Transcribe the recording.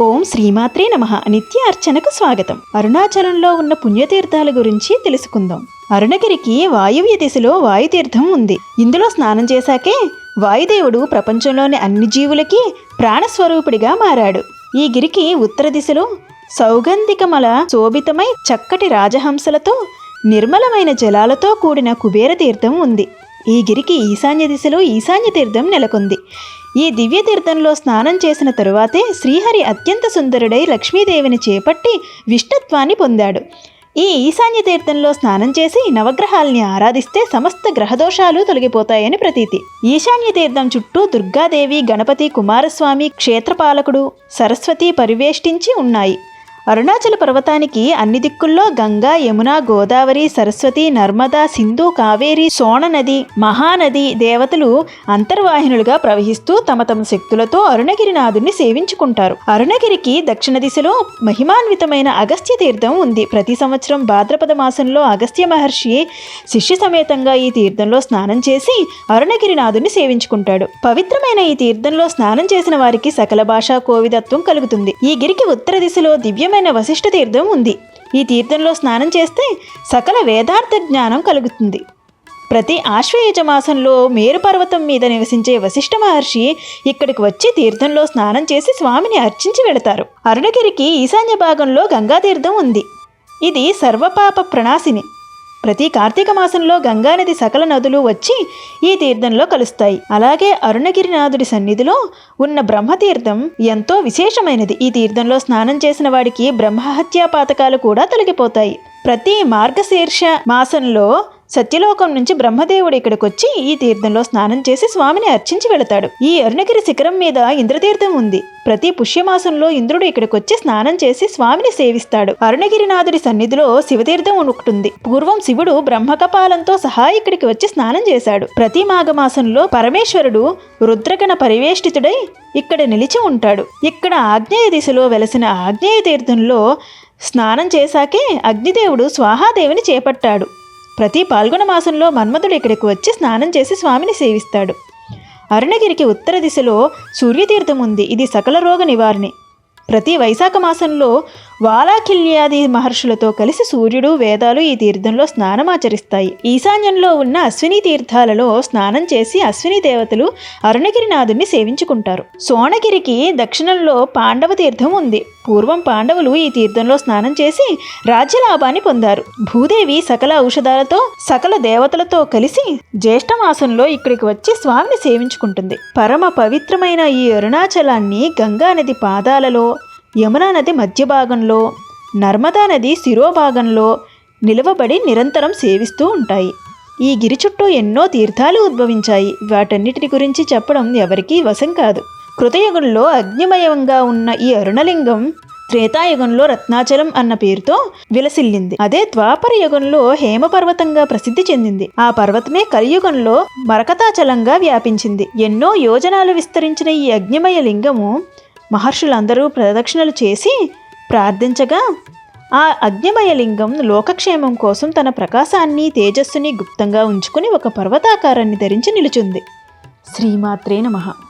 ఓం శ్రీమాత్రే నమ. నిత్య అర్చనకు స్వాగతం. అరుణాచలంలో ఉన్న పుణ్యతీర్థాల గురించి తెలుసుకుందాం. అరుణగిరికి వాయువ్య దిశలో వాయుతీర్థం ఉంది. ఇందులో స్నానం చేశాకే వాయుదేవుడు ప్రపంచంలోని అన్ని జీవులకి ప్రాణస్వరూపుడిగా మారాడు. ఈ గిరికి ఉత్తర దిశలో సౌగంధికమల శోభితమై చక్కటి రాజహంసలతో నిర్మలమైన జలాలతో కూడిన కుబేర తీర్థం ఉంది. ఈ గిరికి ఈశాన్య దిశలో ఈశాన్య తీర్థం నెలకొంది. ఈ దివ్య తీర్థంలో స్నానం చేసిన తరువాతే శ్రీహరి అత్యంత సుందరుడై లక్ష్మీదేవిని చేపట్టి విష్ణుత్వాన్ని పొందాడు. ఈ ఈశాన్య తీర్థంలో స్నానం చేసి నవగ్రహాల్ని ఆరాధిస్తే సమస్త గ్రహదోషాలు తొలగిపోతాయని ప్రతీతి. ఈశాన్య తీర్థం చుట్టూ దుర్గాదేవి గణపతి కుమారస్వామి క్షేత్రపాలకుడు సరస్వతి పరివేష్టించి ఉన్నాయి. అరుణాచల పర్వతానికి అన్ని దిక్కుల్లో గంగా యమున గోదావరి సరస్వతి నర్మదా సింధు కావేరి సోణ నది మహానది దేవతలు అంతర్వాహినులుగా ప్రవహిస్తూ తమ తమ శక్తులతో అరుణగిరినాథుని సేవించుకుంటారు. అరుణగిరికి దక్షిణ దిశలో మహిమాన్వితమైన అగస్త్య తీర్థం ఉంది. ప్రతి సంవత్సరం భాద్రపద మాసంలో అగస్త్య మహర్షి శిష్య సమేతంగా ఈ తీర్థంలో స్నానం చేసి అరుణగిరినాథుని సేవించుకుంటాడు. పవిత్రమైన ఈ తీర్థంలో స్నానం చేసిన వారికి సకల భాషా కోవిదత్వం కలుగుతుంది. ఈ గిరికి ఉత్తర దిశలో దివ్యమైన వశిష్ఠ తీర్థం ఉంది. ఈ తీర్థంలో స్నానం చేస్తే సకల వేదార్థ జ్ఞానం కలుగుతుంది. ప్రతి ఆశ్వయుజ మాసంలో మేరు పర్వతం మీద నివసించే వశిష్ఠ మహర్షి ఇక్కడికి వచ్చి తీర్థంలో స్నానం చేసి స్వామిని అర్చించి వెళతారు. అరుణగిరికి ఈశాన్య భాగంలో గంగా తీర్థం ఉంది. ఇది సర్వపాప ప్రణాశిని ప్రతి కార్తీక మాసంలో గంగానది సకల నదులు వచ్చి ఈ తీర్థంలో కలుస్తాయి. అలాగే అరుణగిరినాథుడి సన్నిధిలో ఉన్న బ్రహ్మతీర్థం ఎంతో విశేషమైనది. ఈ తీర్థంలో స్నానం చేసిన వాడికి బ్రహ్మహత్యా పాతకాలు కూడా తొలగిపోతాయి. ప్రతి మార్గశీర్ష మాసంలో సత్యలోకం నుంచి బ్రహ్మదేవుడు ఇక్కడికి వచ్చి ఈ తీర్థంలో స్నానం చేసి స్వామిని అర్చించి వెళతాడు. ఈ అరుణగిరి శిఖరం మీద ఇంద్రతీర్థం ఉంది. ప్రతి పుష్యమాసంలో ఇంద్రుడు ఇక్కడికి వచ్చి స్నానం చేసి స్వామిని సేవిస్తాడు. అరుణగిరినాథుడి సన్నిధిలో శివతీర్థం ఉంటుంది పూర్వం శివుడు బ్రహ్మకపాలంతో సహా ఇక్కడికి వచ్చి స్నానం చేశాడు. ప్రతి మాఘమాసంలో పరమేశ్వరుడు రుద్రగణ పరివేష్టితుడై ఇక్కడ నిలిచి ఉంటాడు. ఇక్కడ ఆగ్నేయ దిశలో వెలసిన ఆగ్నేయ తీర్థంలో స్నానం చేశాకే అగ్నిదేవుడు స్వాహాదేవిని చేపట్టాడు. ప్రతి పాల్గొన మాసంలో మన్మధుడు ఇక్కడికి వచ్చి స్నానం చేసి స్వామిని సేవిస్తాడు. అరుణగిరికి ఉత్తర దిశలో సూర్యతీర్థం ఉంది. ఇది సకల రోగ నివారణి. ప్రతి వైశాఖ మాసంలో వాలాకిల్యాది మహర్షులతో కలిసి సూర్యుడు వేదాలు ఈ తీర్థంలో స్నానమాచరిస్తాయి. ఈశాన్యంలో ఉన్న అశ్విని తీర్థాలలో స్నానం చేసి అశ్విని దేవతలు అరుణగిరినాథుని సేవించుకుంటారు. సోనగిరికి దక్షిణంలో పాండవ తీర్థం ఉంది. పూర్వం పాండవులు ఈ తీర్థంలో స్నానం చేసి రాజ్యలాభాన్ని పొందారు. భూదేవి సకల ఔషధాలతో సకల దేవతలతో కలిసి జ్యేష్ఠమాసంలో ఇక్కడికి వచ్చి స్వామిని సేవించుకుంటుంది. పరమ పవిత్రమైన ఈ అరుణాచలాన్ని గంగా నది పాదాలలో యమునా నది మధ్య భాగంలో నర్మదా నది శిరోభాగంలో నిలవబడి నిరంతరం సేవిస్తూ ఉంటాయి. ఈ గిరి చుట్టూ ఎన్నో తీర్థాలు ఉద్భవించాయి. వాటన్నిటిని గురించి చెప్పడం ఎవరికీ వశం కాదు. కృతయుగంలో అగ్నిమయంగా ఉన్న ఈ అరుణలింగం త్రేతాయుగంలో రత్నాచలం అన్న పేరుతో విలసిల్లింది. అదే ద్వాపర యుగంలో హేమపర్వతంగా ప్రసిద్ధి చెందింది. ఆ పర్వతమే కలియుగంలో మరకతాచలంగా వ్యాపించింది. ఎన్నో యోజనాలు విస్తరించిన ఈ అగ్నిమయ లింగము మహర్షులందరూ ప్రదక్షిణలు చేసి ప్రార్థించగా ఆ అగ్నిమయ లింగం లోకక్షేమం కోసం తన ప్రకాశాన్ని తేజస్సుని గుప్తంగా ఉంచుకుని ఒక పర్వతాకారాన్ని ధరించి నిలుచుంది. శ్రీమాత్రే నమః.